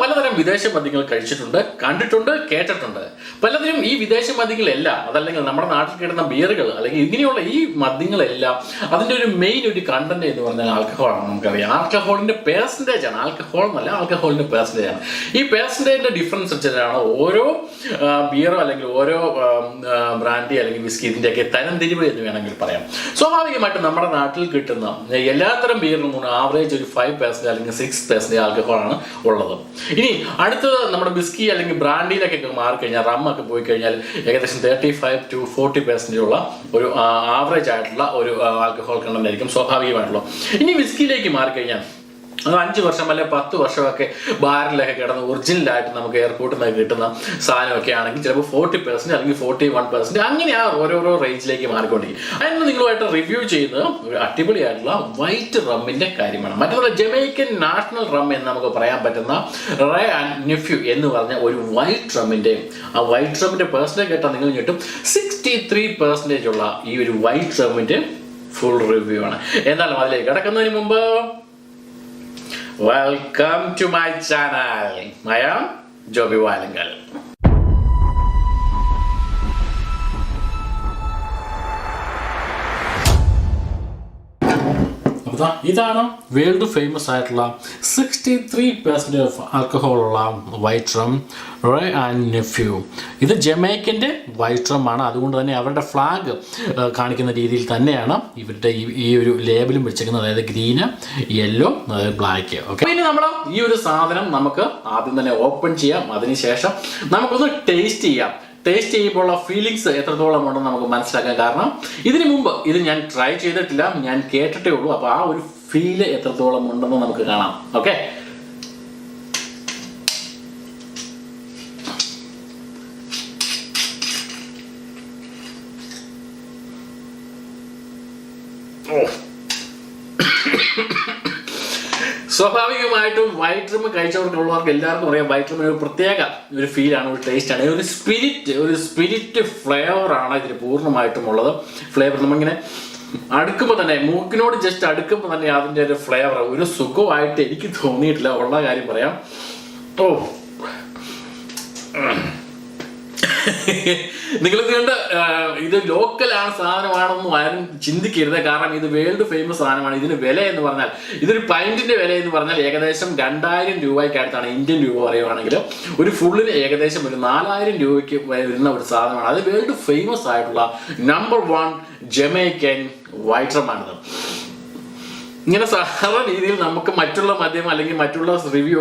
പലതരം വിദേശ മദ്യങ്ങൾ കഴിച്ചിട്ടുണ്ട് കണ്ടിട്ടുണ്ട് കേട്ടിട്ടുണ്ട്. പലതിനും ഈ വിദേശ മദ്യങ്ങളെല്ലാം അതല്ലെങ്കിൽ നമ്മുടെ നാട്ടിൽ കിട്ടുന്ന ബിയറുകൾ അല്ലെങ്കിൽ ഇങ്ങനെയുള്ള ഈ മദ്യങ്ങളെല്ലാം അതിന്റെ ഒരു മെയിൻ ഒരു കണ്ടന്റ് എന്ന് പറഞ്ഞാൽ ആൽക്കഹോളാണ് നമുക്കറിയാം. ആൽക്കഹോളിന്റെ പേഴ്സന്റേജ് ആണ്. ആൽക്കഹോൾ എന്നല്ല ആൽക്കഹോളിന്റെ പേഴ്സന്റേജ് ആണ്. ഈ പേഴ്സന്റേജിന്റെ ഡിഫറൻസ് വെച്ചിട്ടാണ് ഓരോ ബിയറോ അല്ലെങ്കിൽ ഓരോ ബ്രാൻഡി അല്ലെങ്കിൽ വിസ്കി തരം തരംതിരിവ് എന്ന് വേണമെങ്കിൽ പറയാം. സ്വാഭാവികമായിട്ടും നമ്മുടെ നാട്ടിൽ കിട്ടുന്ന എല്ലാത്തരം ബിയറിനും ആവറേജ് ഒരു ഫൈവ് പേഴ്സന്റേജ് അല്ലെങ്കിൽ സിക്സ് പേഴ്സന്റേജ് ആൽക്കഹോളാണ് ഉള്ളത്. ഇനി അടുത്തത് നമ്മുടെ ബിസ്കി അല്ലെങ്കിൽ ബ്രാൻഡിയിലൊക്കെ മാറിക്കഴിഞ്ഞാൽ റമ്മൊക്കെ പോയി കഴിഞ്ഞാൽ ഏകദേശം thirty five to forty percentage ഉള്ള ഒരു ആവറേജ് ആയിട്ടുള്ള ഒരു ആൽക്കഹോൾ കണ്ടന്റ് ആയിരിക്കും സ്വാഭാവികമായിട്ടുള്ളത്. ഇനി വിസ്കിയിലേക്ക് മാറിക്കഴിഞ്ഞാൽ അഞ്ച് വർഷം അല്ലെ പത്ത് വർഷമൊക്കെ ബാറിലൊക്കെ കിടന്ന് ഒറിജിനലായിട്ട് നമുക്ക് എയർപോർട്ടിൽ നിന്ന് കിട്ടുന്ന സാധനമൊക്കെ ആണെങ്കിൽ ചിലപ്പോൾ ഫോർട്ടി പെർസെന്റ് അല്ലെങ്കിൽ ഫോർട്ടി വൺ പെർസെന്റ് അങ്ങനെ ആ ഓരോരോ റേഞ്ചിലേക്ക് മാറിക്കൊണ്ടിരിക്കും. അതിന് നിങ്ങളുമായിട്ട് റിവ്യൂ ചെയ്യുന്നത് ഒരു അടിപൊളിയായിട്ടുള്ള വൈറ്റ് റമ്മിന്റെ കാര്യമാണ്. മറ്റൊന്ന് ജമൈക്കൻ നാഷണൽ റം എന്ന് നമുക്ക് പറയാൻ പറ്റുന്ന റേ ആൻഡ് നെഫ്യൂ എന്ന് പറഞ്ഞ ഒരു വൈറ്റ് റമ്മിന്റെ ആ വൈറ്റ് റമ്മിന്റെ പേഴ്സണേജ് കേട്ടാൽ നിങ്ങൾ കിട്ടും. സിക്സ്റ്റി ത്രീ പെർസെന്റേജ് ഉള്ള ഈ ഒരു വൈറ്റ് റമ്മിന്റെ ഫുൾ റിവ്യൂ ആണ്. എന്നാലും അതിലേക്ക് കിടക്കുന്നതിന് മുമ്പ് Welcome to my channel. I Joby Walingal. അപ്പൊ ഇതാണ് വേൾഡ് ഫേമസ് ആയിട്ടുള്ള sixty three percentage of alcohol ഉള്ള white rum Wray and nephew ഇത് ജമൈക്കിന്റെ വൈറ്റ് റം ആണ്. അതുകൊണ്ട് തന്നെ അവരുടെ ഫ്ലാഗ് കാണിക്കുന്ന രീതിയിൽ തന്നെയാണ് ഇവരുടെ ഈ- ഒരു ലേബലും വെച്ചിരിക്കുന്നത്. അതായത് ഗ്രീന് യെല്ലോ ബ്ലാക്ക് ഓക്കെ ഇനി നമ്മൾ ഈ ഒരു സാധനം നമുക്ക് ആദ്യം തന്നെ ഓപ്പൺ ചെയ്യാം. അതിനുശേഷം നമുക്കൊന്ന് ടേസ്റ്റ് ചെയ്യാം. ടേസ്റ്റ് ചെയ്യുമ്പോൾ ഉള്ള ഫീലിങ്സ് എത്രത്തോളം ഉണ്ടെന്ന് നമുക്ക് മനസ്സിലാക്കാം. കാരണം ഇതിനു മുമ്പ് ഇത് ഞാൻ ട്രൈ ചെയ്തിട്ടില്ല ഞാൻ കേട്ടിട്ടേ ഉള്ളൂ. അപ്പോൾ ആ ഒരു ഫീൽ എത്രത്തോളം ഉണ്ടെന്ന് നമുക്ക് കാണാം. ഓക്കെ സ്വാഭാവികമായിട്ടും വൈറ്റ് റൂം കഴിച്ചവർക്കുള്ളവർക്ക് എല്ലാവർക്കും അറിയാം വൈറ്റ് റൂമിന് ഒരു പ്രത്യേക ഒരു ഫീലാണ് ഒരു ടേസ്റ്റ് ആണ്. ഒരു സ്പിരിറ്റ് ഒരു സ്പിരിറ്റ് ഫ്ലേവർ ആണ് ഇതിന് പൂർണമായിട്ടും ഉള്ളത്. ഫ്ലേവർ നമ്മളിങ്ങനെ അടുക്കുമ്പോൾ തന്നെ മൂക്കിനോട് ജസ്റ്റ് അടുക്കുമ്പോൾ തന്നെ അതിന്റെ ഒരു ഫ്ലേവർ ഒരു സുഖമായിട്ട് എനിക്ക് തോന്നിയിട്ടില്ല. ഉള്ള കാര്യം പറയാം. ഓ നിങ്ങൾ ഇത് കണ്ട് ഇത് ലോക്കലാണ് സാധനമാണെന്നും ആരും ചിന്തിക്കരുത്. കാരണം ഇത് വേൾഡ് ഫേമസ് സാധനമാണ്. ഇതിന് വില എന്ന് പറഞ്ഞാൽ ഇതൊരു പൈന്റിന്റെ വില എന്ന് പറഞ്ഞാൽ ഏകദേശം രണ്ടായിരം രൂപയ്ക്ക് അടുത്താണ് ഇന്ത്യൻ രൂപ പറയുവാണെങ്കിൽ. ഒരു ഫുള്ളിന് ഏകദേശം ഒരു നാലായിരം രൂപയ്ക്ക് വരുന്ന ഒരു സാധനമാണ്. അത് വേൾഡ് ഫേമസ് ആയിട്ടുള്ള നമ്പർ വൺ ജമൈക്കൻ വൈറ്ററമാണിത് ഇങ്ങനെ സാധാരണ രീതിയിൽ നമുക്ക് മറ്റുള്ള മദ്യം അല്ലെങ്കിൽ മറ്റുള്ള റിവ്യൂ